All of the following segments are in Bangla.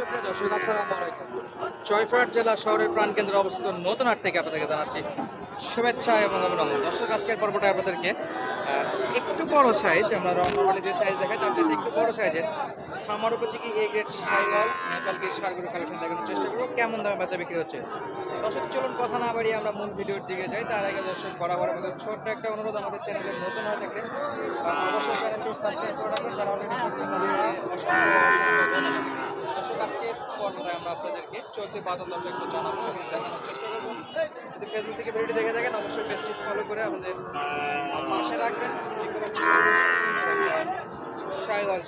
সুপ্রিয় দর্শক, আসসালামু আলাইকুম। জয়ফ্রাট জেলা শহরের প্রাণকেন্দ্রে অবস্থিত নতুন হাট থেকে আপনাদেরকে জানাচ্ছি শুভেচ্ছা এবং অভিনন্দন। দর্শক, আজকের পর্বটা আপনাদেরকে একটু বড় সাইজ আমরা নর্মালি যে সাইজ দেখাই, তার চাইতে একটু বড় সাইজের খামার উপযোগী এ গ্রেড সাইওয়াল নেপাল গির সারগুলো কালেকশন দেখানোর চেষ্টা করব, কেমন দামে বেচা বিক্রি হচ্ছে। দর্শক, চলুন কথা না বাড়িয়ে আমরা মূল ভিডিওর দিকে যাই। তার আগে দর্শক বরাবর আমাদের ছোট্ট একটা অনুরোধ, আমাদের চ্যানেলে নতুন হয়ে থাকলে অবশ্যই চ্যানেলটি সাবস্ক্রাইব করে রাখবেন। যারা অলরেডি করছেন তাদেরকে অসংখ্য অসংখ্য ধন্যবাদ। দর্শক আজকের পর্বটায় আমরা আপনাদেরকে চলতি বাজার একটু জানাব এবং দেখানোর চেষ্টা করব। যদি ফেসবুক থেকে ভিডিও দেখে থাকেন, অবশ্যই পেজটি ফলো করে আমাদের পাশে রাখবেন। দেখতে পাচ্ছি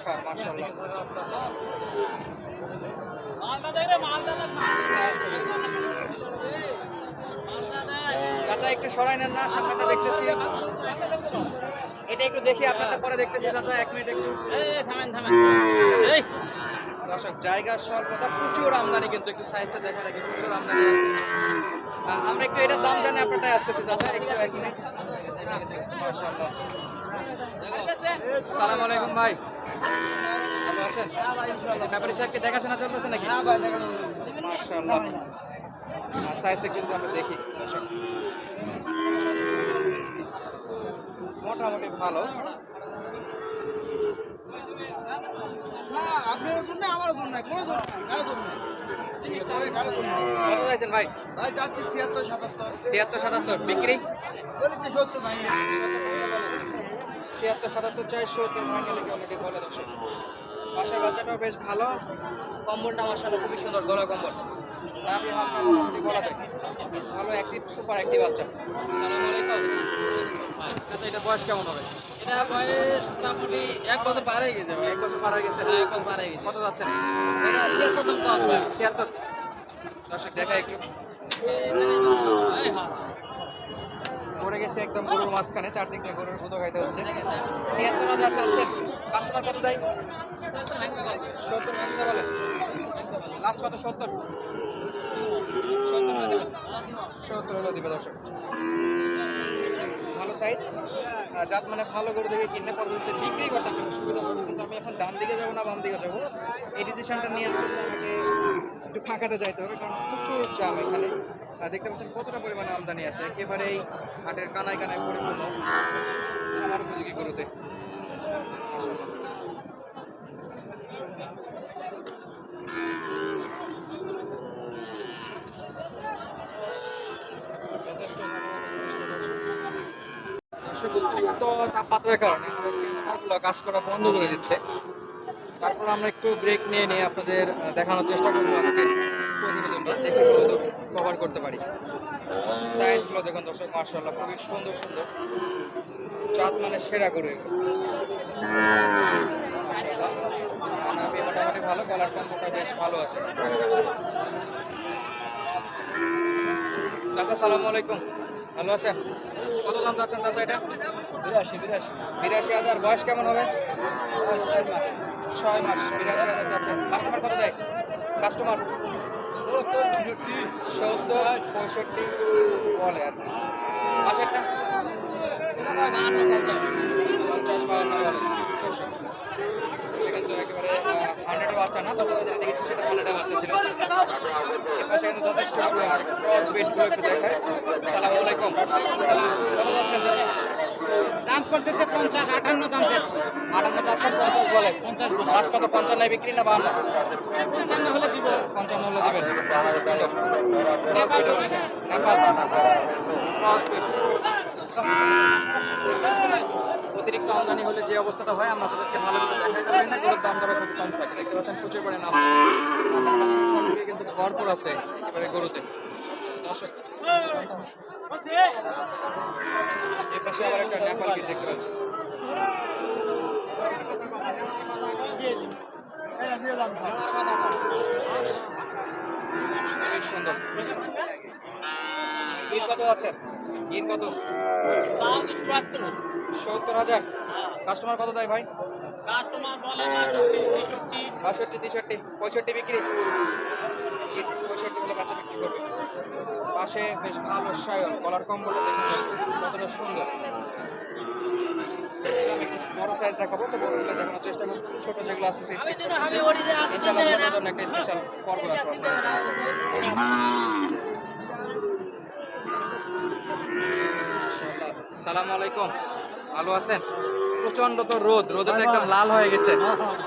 সার মার্শাল্লাহ একটু এটা একটু দেখি, আপনারটা পরে দেখতেছি, চাচা, এক মিনিট একটু। দর্শক জায়গা স্বল্পতা প্রচুর আমদানি কিন্তু একটু সাইজটা দেখা রাখি প্রচুর আমদানি আছে। আমরা একটু এটার দাম জানি আপনারটাই আসতেছি চাচা একটু এক মিনিট মাশাআল্লাহ। সালাম আলাইকুম ভাই। ভালো আছেন? ব্যাপারী সাহেবকে দেখাশোনা চলতেছে নাকি? মাশাআল্লাহ। সাইজটা একটু আমরা দেখি দর্শক। মোটামুটি ভালো না আপনার জন্য আমার জন্য কোনো জন্য কারও জন্য জিনিসটা হবে কারও জন্য কত চাইছেন ভাই? ভাই যাচ্ছি ছিয়াত্তর সাতাত্তর। ছিয়াত্তর সাতাত্তর। বিক্রি? বলেছি সত্তর ভাই ছিয়াত্তর সাতাত্তর চাই সত্তর ভাঙে লেগে বলে দর্শক। বাসার বাচ্চাটাও বেশ ভালো। কম্বলটা আমার সাথে খুবই সুন্দর গলা কম্বল। নামি হালকা মোটামুটি বলা যায় বেশ ভালো অ্যাক্টিভ সুপার অ্যাক্টিভ বাচ্চা। সালাম আলাইকুম। এটা বয়স কেমন হবে? এটা বয়স মোটামুটি এক বছর পার হয়ে গেছে। এক বছর পার হয়ে গেছে? হ্যাঁ, এক বছর পার হয়ে গেছে। কত যাচ্ছেন? এটা ছিয়াত্তর দাম চাওয়া ছিয়াত্তর। দর্শক দেখা একটু। পড়ে গেছে একদম গরুর মাঝখানে চারদিক দিয়ে গরুর গুঁতো খাইতে হচ্ছে। ছিয়াত্তর হাজার চাচ্ছেন। কাস্টমার কত দেয়? সত্তর ভাঙতে বলে লাস্ট কত? সত্তর। সত্তর হলে দিবে দর্শক। সাইজ জাত মানে ভালো করে দেখে কিনলে পরবর্তীতে বিক্রি করতে আপনাকে সুবিধা হবে, কিন্তু আমি এখন ডান দিকে যাব না বাম দিকে যাব। এই ডিসিশনটা নিয়ে আসলে আমাকে একটু ফাঁকাতে যাইতে হবে, কারণ প্রচুর জাম এখানে। দেখতে পাচ্ছেন কতটা পরিমাণে আমদানি আছে, একেবারেই হাটের কানায় কানায় পরিপূর্ণ। আমার উপযোগী গরুতে মাশাআল্লাহ। যথেষ্ট ভালো ভালো গরু ছিল দর্শক। দর্শক অতিরিক্ত তাপমাত্রার কারণে আমাদের কাজ করা বন্ধ করে দিচ্ছে। তারপর আমরা একটু ব্রেক নিয়ে নিয়ে আপনাদের দেখানোর চেষ্টা করব আজকের প্রতিবেদনটা। কভার করতে পারি। সাইজগুলো দেখুন দর্শক মার্শাল্লাহ খুবই সুন্দর সুন্দর। চাঁদ মানে সেরা। আর নাভি মোটামুটি ভালো, গলার কম্বটা বেশ ভালো আছে। চাচা, সালাম আলাইকুম। ভালো আছেন? কত দাম চাচ্ছেন চাচা এটা? বিরাশি বিরাশি। বিরাশি হাজার। বয়স কেমন হবে? ছয় মাস। বিরাশি হাজার চাচ্ছেন। কাস্টমার কত দেয়? কাস্টমার সত্তর পঁয়ষট্টি। বলে আর কি। বাহান্ন পঞ্চাশ। পঞ্চাশ বাহান্ন বলে দর্শক। এটা কিন্তু একেবারে হান্ড্রেডের বাচ্চা না তবে যেটা দেখেছি সেটা হান্ড্রেডের বাচ্চা ছিল। পাশে কিন্তু যথেষ্ট গরু আছে ক্রস একটু দেখায়। সালাম আলাইকুম সালাম কত যাচ্ছেন চাচা দাম করতেছে পঞ্চাশ আটান্ন দাম চাচ্ছে। আটান্ন যাচ্ছেন পঞ্চাশ বলে। পঞ্চাশ লাস্ট কত? পঞ্চান্ন বিক্রি না বাহান্ন? পঞ্চান্ন হলে দিব। পঞ্চান্ন হলে দেবেন। ক্রস হচ্ছে নেপাল। ক্রস অতিরিক্ত আমদানি হলে যে অবস্থাটা হয়, আমরা তাদেরকে ভালো করে দেখাইতে পারি না। গরুর দাম দরা খুব কম থাকে। দেখতে পাচ্ছেন, প্রচুর পরিমাণে আমদানি। কিন্তু ভরপুর আছে এবারে গরুতে। দর্শক পাশে আবার একটা নেপাল গির দেখতে পাচ্ছি। সুন্দর। গির কত আছে? গির কত? সত্তর হাজার। কাস্টমার কত দেয় ভাই? কাস্টমার বলে বাষট্টি তেষট্টি। পঁয়ষট্টি বিক্রি? পঁয়ষট্টি বলে বাচ্চা বিক্রি করবে। পাশে বেশ ভালো সায়ন। কলার দেখুন কতটা সুন্দর। বলেছিলাম একটু বড় সাইজ দেখাবো তো বড়গুলো দেখানোর চেষ্টা করব। ছোট যেগুলো আসতেছে ইনশাআল্লাহ ছোট জন্য একটা স্পেশাল পর্ব রাখব। আপনাদের জন্য। মাশাআল্লাহ। সালাম আলাইকুম। ভালো আছেন? প্রচণ্ড তো রোদ রোদে তো একদম লাল হয়ে গেছে।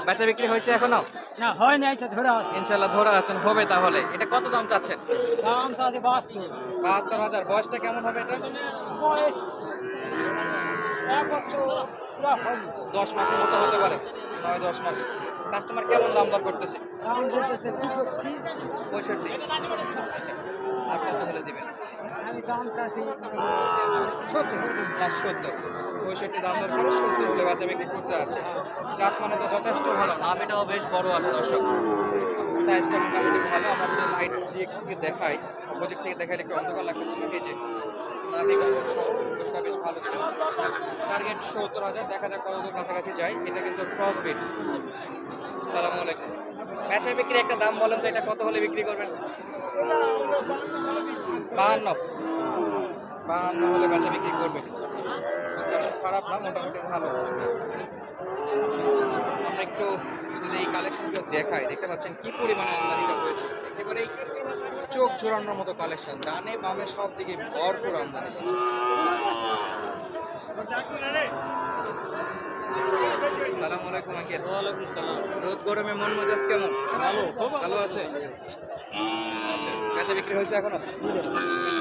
বেচা বিক্রি হয়েছে এখনও? না হয় নাই তো ধরে আছে। ইনশাল্লাহ ধরে আছেন হবে তাহলে। এটা কত দাম চাচ্ছেন? দাম আছে বাহাত্তর। বাহাত্তর হাজার। বয়সটা কেমন হবে এটা? বয়স এক বছর দশ মাসের মতো হতে পারে। নয় দশ মাস। কাস্টমার কেমন দাম দর করতেছে? পঁয়ষট্টি। আচ্ছা আর কত হলে দিবেন? আমি দাম চাচ্ছি সত্তর। লাখ সত্তর। পঁয়ষট্টি দাম দর করে সত্তর হলে বাচ্চা বিক্রি করতে আছে। জাত মানে তো যথেষ্ট ভালো। নাভিটাও বেশ বড় আছে দর্শক। সাইজটা মোটামুটি ভালো। আমরা যদি লাইট দিয়ে থেকে দেখাই অপোজিট থেকে দেখাইলে একটু অন্ধকার লাগতেছিল। এই যে বেশ ভালো ছিল। টার্গেট সত্তর হাজার দেখা যাক কতদূর কাছাকাছি যায়। এটা কিন্তু ক্রস বিট সালামু আলাইকুম। বেচা বিক্রি একটা দাম বলেন তো এটা কত হলে বিক্রি করবেন? বাহান্ন। বাহান্ন হলে বেচা বিক্রি করবে। খারাপ না, মোটামুটি ভালো। আমরা একটু যদি এই কালেকশনগুলো দেখাই, দেখতে পাচ্ছেন কি পরিমাণে আমদানিটা হয়েছে। একেবারেই চোখ জোড়ানোর মতো কালেকশন ডানে বামে সব দিকে ভরপুর আমদানি, দর্শক। সালাম আলাইকুম আঙ্কেল। রোদ গরমে মন মেজাজ কেমন? ভালো খুব ভালো। আছে? আচ্ছা বেচা বিক্রি হয়েছে এখনও?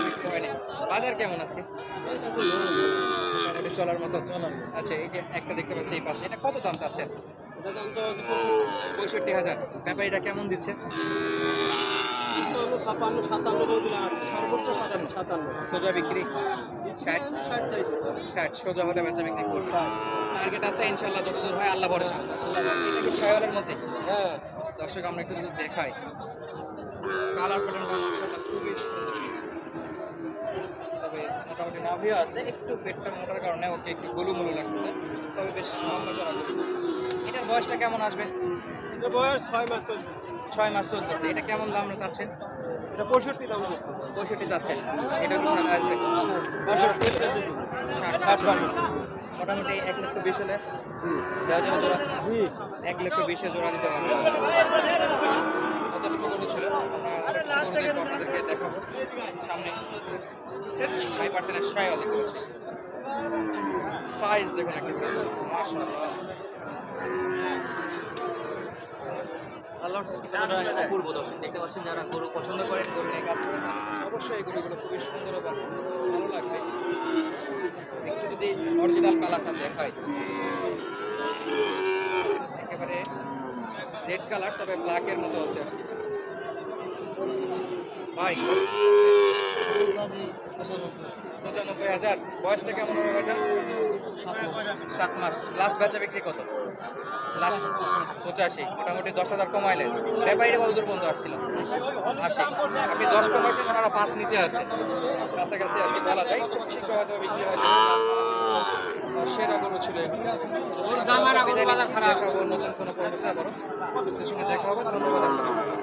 বিক্রি হয়নি। বাজার কেমন আজকে? চলার মতো? আচ্ছা এই যে একটা দেখতে পাচ্ছি এই পাশে। এটা কত দাম চাচ্ছেন? পঁয়ষট্টি। হাজার। ব্যাপারীটা কেমন দিচ্ছে? ছাপান্ন সাতান্ন বলছিলাম সর্বোচ্চ সাতান্ন। সাতান্ন। সোজা বিক্রি? ষাট। ষাট? চাইতে। ষাট সোজা হলে বেচা বিক্রি করবে। টার্গেট আছে ইনশাল্লাহ যতদূর হয় আল্লাহ ভরসা। কি মধ্যে? হ্যাঁ। দর্শক আমরা একটু যদি দেখাই। কালার প্যাটার্নটা মার্শাল্লাহ খুবই সুন্দর। তবে মোটামুটি নাভিও আছে একটু পেটটা মোটার কারণে ওকে একটু গোলুমুলু লাগতেছে। তবে বেশ লম্বা চড়া এটার বয়সটা কেমন আসবে? ছয় মাস চলতেছে। এটা কেমন দাম চাচ্ছেন? এটা পঁয়ষট্টি দাম পঁয়ষট্টি চাচ্ছেন। এটা কি সাদা আসবে মোটামুটি এক লক্ষ বিশ হলে দেওয়া যাবে জোড়া? জি। এক লক্ষ বিশে জোড়া দিতে পারবে যথেষ্ট গরু ছিল। আমরা আপনাদেরকে দেখাবো। সামনে। ফাইভ পার্সেন্টের দেখতে পাচ্ছি। সাইজ দেখুন একেবারে। মাশাআল্লাহ। আল্লাহর সৃষ্টি কতটা অপূর্ব দর্শক দেখতে পাচ্ছেন যারা গরু পছন্দ করেন গরু নিয়ে কাজ করেন অবশ্যই এই গরুগুলো খুবই সুন্দর এবং ভালো লাগবে। একটু যদি অরিজিনাল কালারটা দেখাই। একেবারে রেড কালার তবে ব্ল্যাকের মতো আছে। ভাই পঁচানব্বই হাজার। বয়সটা কেমন হবে ভাইজান? সাত মাস। লাস্ট ব্যাচে বিক্রি কত? লাস্ট পঁচাশি মোটামুটি দশ হাজার কমাইলেন ব্যাপারীটা কত দূর পর্যন্ত আসছিল? আশি। আপনি দশ কমাইছেন ওনারা পাঁচ নিচে আছে। কাছাকাছি আর কি বলা যায়। খুব শীঘ্র হয়তো বিক্রি হয়েছে সেরা গরু ছিল এগুলো। তো ওর আজকে দাম আর আমরা আগের বিদায় বাজার নিচ্ছি। খারাপ। দেখা নতুন কোনো আবারও। আপনাদের সঙ্গে দেখা হবে। ধন্যবাদ আসসালামু